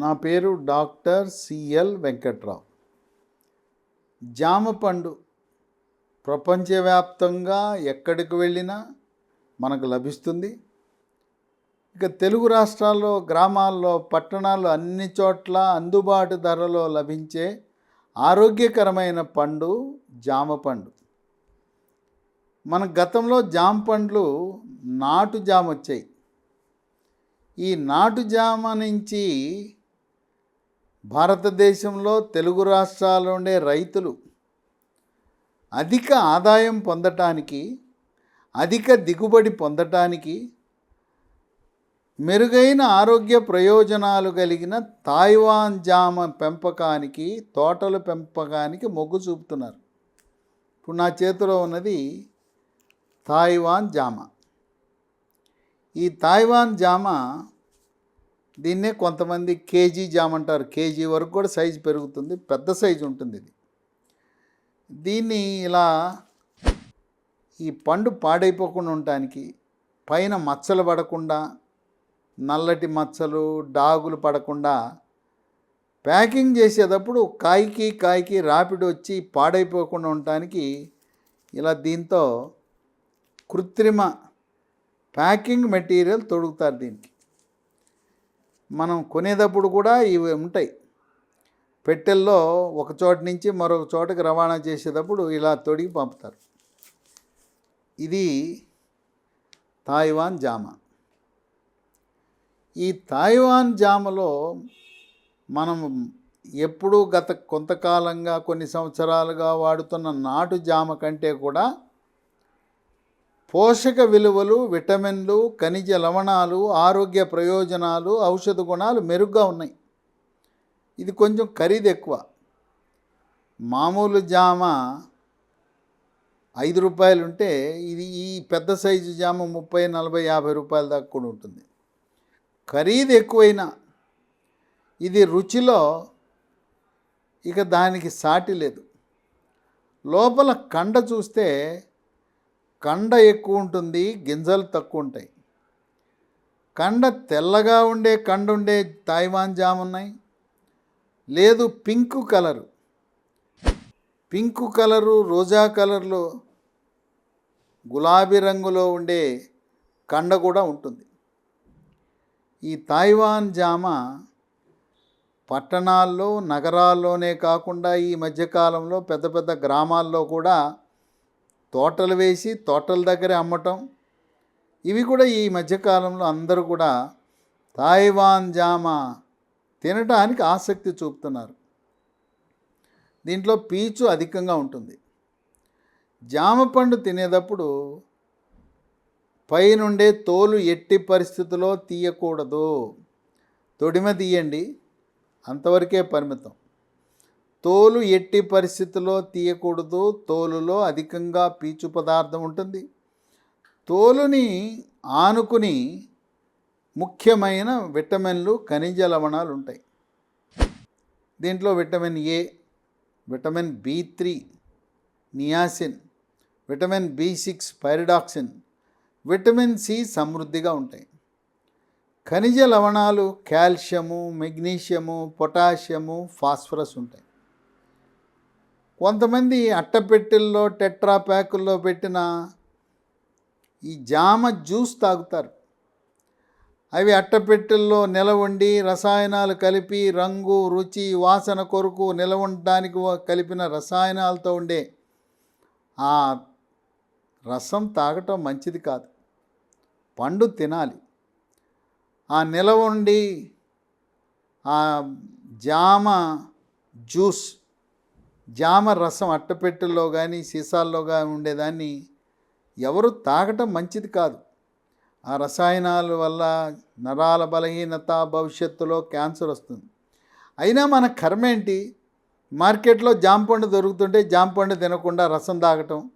నా పేరు doctor CL Venkatrao. జామ పండు ప్రపంచవ్యాప్తంగా ఎక్కడికి వెళ్ళినా మనకు లభిస్తుంది. ఇక తెలుగు రాష్ట్రాల్లో గ్రామాల్లో పట్టణాల్లో అన్ని చోట్ల అందుబాటు ధరలో లభించే ఆరోగ్యకరమైన పండు జామ పండు మన గతంలో జామ పండ్లు నాటు జామ వచ్చాయి ఈ నాటు జామ నుంచి భారతదేశంలో తెలుగు రాష్ట్రాల్లో ఉండే రైతులు అధిక ఆదాయం పొందటానికి అధిక దిగుబడి పొందటానికి మెరుగైన ఆరోగ్య ప్రయోజనాలు కలిగిన తాయివాన్ జామ పెంపకానికి తోటల పెంపకానికి మొగ్గు చూపుతున్నారు. ఇప్పుడు నా చేతిలో ఉన్నది తాయివాన్ జామ. ఈ తాయివాన్ జామ దీన్నే కొంతమంది కేజీ జామ్ అంటారు. కేజీ వరకు కూడా సైజు పెరుగుతుంది. పెద్ద సైజు ఉంటుంది ఇది. దీన్ని ఇలా ఈ పండు పాడైపోకుండా ఉండటానికి పైన మచ్చలు పడకుండా నల్లటి మచ్చలు డాగులు పడకుండా ప్యాకింగ్ చేసేటప్పుడు కాయకి కాయకి రాపిడ్ వచ్చి పాడైపోకుండా ఉండటానికి ఇలా దీంతో కృత్రిమ ప్యాకింగ్ మెటీరియల్ తొడుగుతారు దీనికి. మనం కొనేటప్పుడు కూడా ఇవి ఉంటాయి. పెట్టెల్లో ఒక చోట నుంచి మరొక చోటకి రవాణా చేసేటప్పుడు ఇలా తొడిగి పంపుతారు. ఇది తాయివాన్ జామ. ఈ తాయివాన్ జామలో మనం ఎప్పుడూ గత కొంతకాలంగా కొన్ని సంవత్సరాలుగా వాడుతున్న నాటు జామ కంటే కూడా పోషక విలువలు విటమిన్లు ఖనిజ లవణాలు ఆరోగ్య ప్రయోజనాలు ఔషధ గుణాలు మెరుగ్గా ఉన్నాయి. ఇది కొంచెం ఖరీదు ఎక్కువ. మామూలు జామ ఐదు రూపాయలు ఉంటే ఇది ఈ పెద్ద సైజు జామ ముప్పై నలభై యాభై రూపాయల దాకా కూడా ఉంటుంది. ఖరీదు ఎక్కువైనా ఇది రుచిలో ఇక దానికి సాటి లేదు. లోపల కండ చూస్తే కండ ఎక్కువ ఉంటుంది గింజలు తక్కువ ఉంటాయి. కండ తెల్లగా ఉండే కండ ఉండే తాయివాన్ జామ్ ఉన్నాయి. లేదు పింక్ కలరు. పింక్ కలరు రోజా కలర్లో గులాబీ రంగులో ఉండే కండ కూడా ఉంటుంది. ఈ తాయివాన్ జామ పట్టణాల్లో నగరాల్లోనే కాకుండా ఈ మధ్యకాలంలో పెద్ద పెద్ద గ్రామాల్లో కూడా తోటలు వేసి తోటల దగ్గరే అమ్మటం. ఇవి కూడా ఈ మధ్యకాలంలో అందరూ కూడా తాయివాన్ జామ తినటానికి ఆసక్తి చూపుతున్నారు. దీంట్లో పీచు అధికంగా ఉంటుంది. జామ పండు తినేటప్పుడు పైనుండే తోలు ఎట్టి పరిస్థితుల్లో తీయకూడదు. తొడిమ తీయండి. అంతవరకే పరిమితం. తోలు ఎట్టి పరిస్థితుల్లో తీయకూడదు. తోలులో అధికంగా పీచు పదార్థం ఉంటుంది. తోలుని ఆనుకుని ముఖ్యమైన విటమిన్లు ఖనిజ లవణాలు ఉంటాయి. దీంట్లో vitamin A vitamin B three niacin vitamin B six pyridoxine vitamin C సమృద్ధిగా ఉంటాయి. ఖనిజ లవణాలు కాల్షియము మెగ్నీషియము పొటాషియము ఫాస్ఫరస్ ఉంటాయి. కొంతమంది అట్టపెట్టెల్లో టెట్రా ప్యాకుల్లో పెట్టిన ఈ జామ జ్యూస్ తాగుతారు. అవి అట్టపెట్టెల్లో నిలవండి రసాయనాలు కలిపి రంగు రుచి వాసన కొరకు నిలవడానికి కలిపిన రసాయనాలతో ఉండే ఆ రసం తాగటం మంచిది కాదు. పండు తినాలి. ఆ నిలవండి ఆ జామ జ్యూస్ జామ రసం అట్టపెట్టెల్లో కానీ సీసాల్లో కానీ ఉండేదాన్ని ఎవరు తాగటం మంచిది కాదు. ఆ రసాయనాల వల్ల నరాల బలహీనత భవిష్యత్తులో క్యాన్సర్ వస్తుంది. అయినా మన కర్మ ఏంటి? మార్కెట్లో జాంపండు దొరుకుతుంటే జాంపండు తినకుండా రసం తాగటం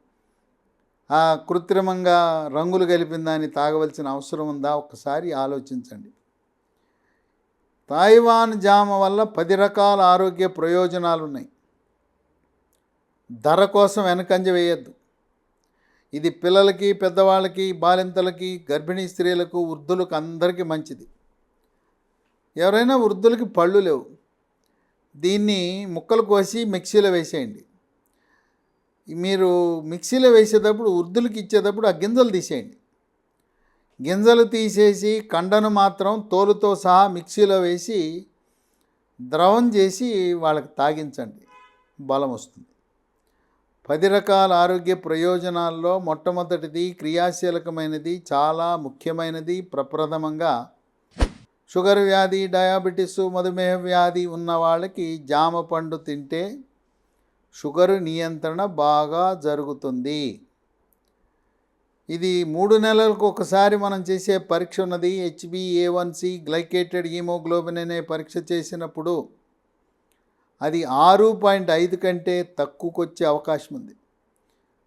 ఆ కృత్రిమంగా రంగులు కలిపిన దాన్ని తాగవలసిన అవసరం ఉందా? ఒక్కసారి ఆలోచించండి. తాయివాన్ జామ వల్ల పది రకాల ఆరోగ్య ప్రయోజనాలు ఉన్నాయి ధర కోసం వెనకంజ వేయద్దు. ఇది పిల్లలకి పెద్దవాళ్ళకి బాలింతలకి గర్భిణీ స్త్రీలకు వృద్ధులకు అందరికీ మంచిది. ఎవరైనా వృద్ధులకి పళ్ళు లేవు. దీన్ని ముక్కలు కోసి మిక్సీలో వేసేయండి. మీరు మిక్సీలో వేసేటప్పుడు వృద్ధులకి ఇచ్చేటప్పుడు ఆ గింజలు తీసేయండి. గింజలు తీసేసి కండను మాత్రం తోలుతో సహా మిక్సీలో వేసి ద్రవం చేసి వాళ్ళకి తాగించండి. బలం వస్తుంది. పది రకాల ఆరోగ్య ప్రయోజనాల్లో మొట్టమొదటిది క్రియాశీలకమైనది చాలా ముఖ్యమైనది ప్రప్రథమంగా. షుగర్ వ్యాధి డయాబెటీస్ మధుమేహ వ్యాధి ఉన్న వాళ్ళకి జామ పండు తింటే షుగర్ నియంత్రణ బాగా జరుగుతుంది. ఇది మూడు నెలలకు ఒకసారి మనం చేసే పరీక్ష ఉన్నది. హెచ్బిఏ వన్సి గ్లైకేటెడ్ హీమోగ్లోబిన్ అనే పరీక్ష చేసినప్పుడు అది ఆరు పాయింట్ ఐదు కంటే తక్కువకు వచ్చే అవకాశం ఉంది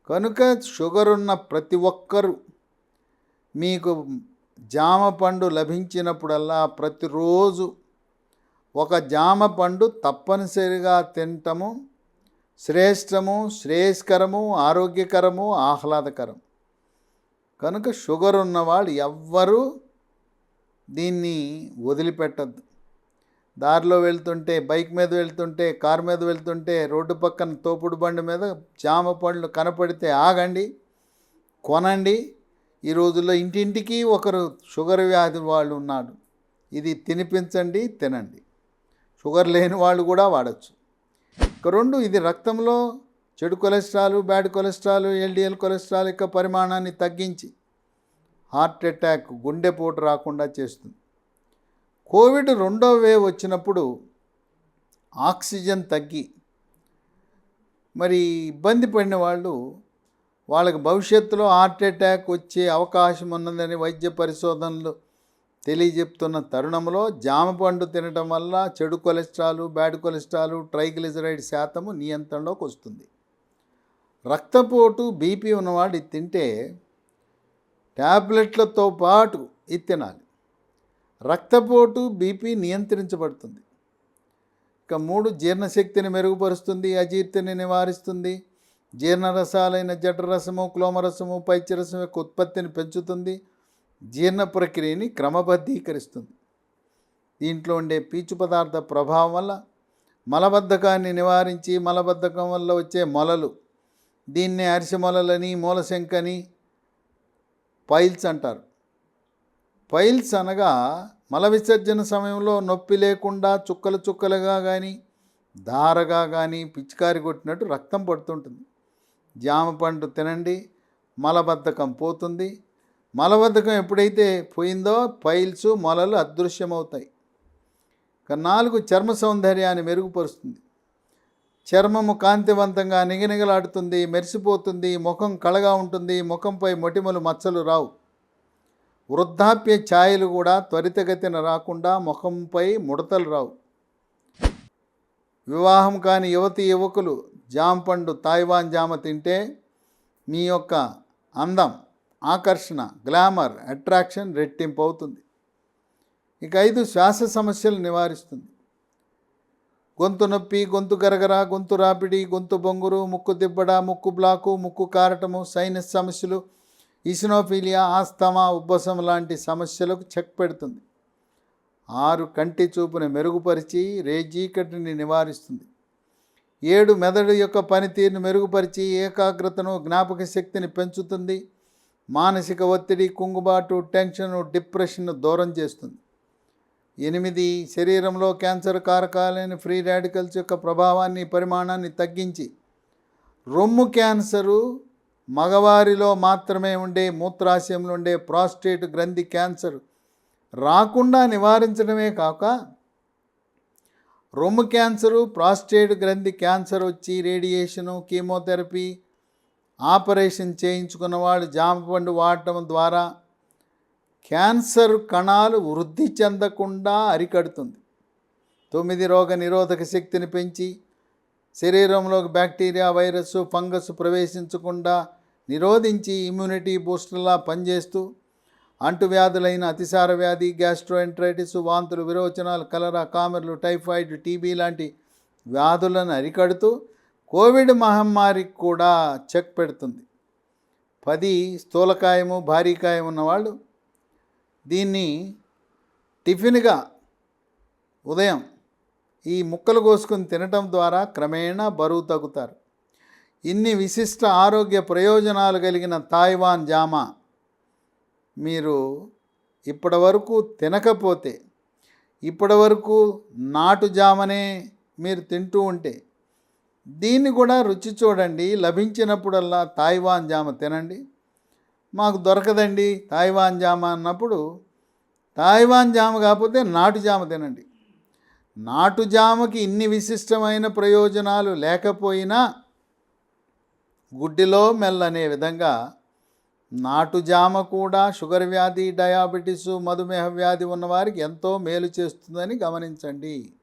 కనుక షుగర్ ఉన్న ప్రతి ఒక్కరూ మీకు జామ పండు లభించినప్పుడల్లా ప్రతిరోజు ఒక జామ పండు తప్పనిసరిగా తినటము శ్రేష్టము శ్రేయస్కరము ఆరోగ్యకరము ఆహ్లాదకరం. కనుక షుగర్ ఉన్నవాళ్ళు ఎవ్వరూ దీన్ని వదిలిపెట్టద్దు. దారిలో వెళ్తుంటే బైక్ మీద వెళ్తుంటే కారు మీద వెళ్తుంటే రోడ్డు పక్కన తోపుడు బండి మీద జామ పండ్లు కనపడితే ఆగండి కొనండి. ఈ రోజుల్లో ఇంటింటికి ఒకరు షుగర్ వ్యాధి వాళ్ళు ఉన్నాడు ఇది తినిపించండి తినండి. షుగర్ లేని వాళ్ళు కూడా వాడచ్చు. ఇక రెండు ఇది రక్తంలో చెడు cholesterol bad cholesterol LDL cholesterol యొక్క పరిమాణాన్ని తగ్గించి హార్ట్ అటాక్ గుండెపోటు రాకుండా చేస్తుంది. కోవిడ్ రెండో వేవ్ వచ్చినప్పుడు ఆక్సిజన్ తగ్గి మరి ఇబ్బంది పడిన వాళ్ళు వాళ్ళకి భవిష్యత్తులో హార్ట్ అటాక్ వచ్చే అవకాశం ఉన్నదని వైద్య పరిశోధనలు తెలియజెప్తున్న తరుణంలో జామ పండు తినడం వల్ల చెడు కొలెస్ట్రాల్ బ్యాడ్ కొలెస్ట్రాల్ ట్రైగ్లిజరైడ్ శాతము నియంత్రణలోకి వస్తుంది. రక్తపోటు బీపీ ఉన్నవాడు ఇది తింటే ట్యాబ్లెట్లతో పాటు ఇది తినాలి. రక్తపోటు బీపీ నియంత్రించబడుతుంది. ఇక మూడు జీర్ణశక్తిని మెరుగుపరుస్తుంది అజీర్తిని నివారిస్తుంది. జీర్ణరసాలైన జఠరసము క్లోమరసము పైత్యరసం యొక్క ఉత్పత్తిని పెంచుతుంది. జీర్ణ ప్రక్రియని క్రమబద్ధీకరిస్తుంది. దీంట్లో ఉండే పీచు పదార్థ ప్రభావం వల్ల మలబద్ధకాన్ని నివారించి మలబద్ధకం వల్ల వచ్చే మొలలు దీన్నే అరిసె మొలలని మూలశంకని పైల్స్ అంటారు. పైల్స్ అనగా మల విసర్జన సమయంలో నొప్పి లేకుండా చుక్కలు చుక్కలుగా కానీ దారగా కానీ పిచికారి కొట్టినట్టు రక్తం పడుతుంటుంది. జామ పండు తినండి మలబద్ధకం పోతుంది. మలబద్ధకం ఎప్పుడైతే పోయిందో పైల్స్ మొలలు అదృశ్యమవుతాయి. నాలుగు చర్మ సౌందర్యాన్ని మెరుగుపరుస్తుంది. చర్మము కాంతివంతంగా నిగనిగలాడుతుంది మెరిసిపోతుంది ముఖం కళగా ఉంటుంది ముఖంపై మొటిమలు మచ్చలు రావు. వృద్ధాప్య ఛాయలు కూడా త్వరితగతిన రాకుండా ముఖంపై ముడతలు రావు. వివాహం కాని యువతి యువకులు జాంపండు తాయివాన్ జామ తింటే మీ యొక్క అందం ఆకర్షణ గ్లామర్ అట్రాక్షన్ రెట్టింపు అవుతుంది. ఇక ఐదు శ్వాస సమస్యలు నివారిస్తుంది. గొంతు నొప్పి గొంతు గరగర గొంతు రాపిడి గొంతు బొంగురు ముక్కు దిబ్బడ ముక్కు బ్లాకు ముక్కు కారటము సైనస్ సమస్యలు ఇసినోఫీలియా ఆస్తమా ఉబ్బసం లాంటి సమస్యలకు చెక్ పెడుతుంది. ఆరు కంటి చూపును మెరుగుపరిచి రేజీకటిని నివారిస్తుంది. ఏడు మెదడు యొక్క పనితీరును మెరుగుపరిచి ఏకాగ్రతను జ్ఞాపక శక్తిని పెంచుతుంది. మానసిక ఒత్తిడి కుంగుబాటు టెన్షన్ డిప్రెషన్ను దూరం చేస్తుంది. ఎనిమిది శరీరంలో క్యాన్సర్ కారకాలైన ఫ్రీ రాడికల్స్ యొక్క ప్రభావాన్ని పరిమాణాన్ని తగ్గించి రొమ్ము క్యాన్సరు మగవారిలో మాత్రమే ఉండే మూత్రాశయంలో ఉండే ప్రాస్టేట్ గ్రంథి క్యాన్సర్ రాకుండా నివారించడమే కాక రొమ్ము క్యాన్సరు ప్రాస్టేట్ గ్రంథి క్యాన్సర్ వచ్చి రేడియేషను కీమోథెరపీ ఆపరేషన్ చేయించుకున్న వాళ్ళు జామపండు వాడటం ద్వారా క్యాన్సర్ కణాలు వృద్ధి చెందకుండా అరికడుతుంది. తొమ్మిది రోగ నిరోధక శక్తిని పెంచి శరీరంలోకి బ్యాక్టీరియా వైరస్ ఫంగస్ ప్రవేశించకుండా నిరోధించి ఇమ్యూనిటీ బూస్టర్లా పనిచేస్తూ అంటువ్యాధులైన అతిసార వ్యాధి గ్యాస్ట్రోఎంట్రైటిస్ వాంతులు విరోచనాలు కలరా కామెర్లు టైఫాయిడ్ టీబీ లాంటి వ్యాధులను అరికడుతూ కోవిడ్ మహమ్మారికి కూడా చెక్ పెడుతుంది. పది స్థూలకాయము భారీకాయం ఉన్నవాళ్ళు దీన్ని టిఫిన్గా ఉదయం ఈ ముక్కలు కోసుకొని తినటం ద్వారా క్రమేణా బరువు తగ్గుతారు. ఇన్ని విశిష్ట ఆరోగ్య ప్రయోజనాలు కలిగిన తాయివాన్ జామ మీరు ఇప్పటి వరకు తినకపోతే ఇప్పటి వరకు నాటు జామనే మీరు తింటూ ఉంటే దీన్ని కూడా రుచి చూడండి. లభించినప్పుడల్లా తాయివాన్ జామ తినండి. మాకు దొరకదండి తాయివాన్ జామ అన్నప్పుడు తాయివాన్ జామ కాకపోతే నాటు జామ తినండి. నాటు జామకి ఇన్ని విశిష్టమైన ప్రయోజనాలు లేకపోయినా గుడ్డిలో మెల్లనే విధంగా నాటు జామ కూడా షుగర్ వ్యాధి డయాబెటీసు మధుమేహ వ్యాధి ఉన్నవారికి ఎంతో మేలు చేస్తుందని గమనించండి.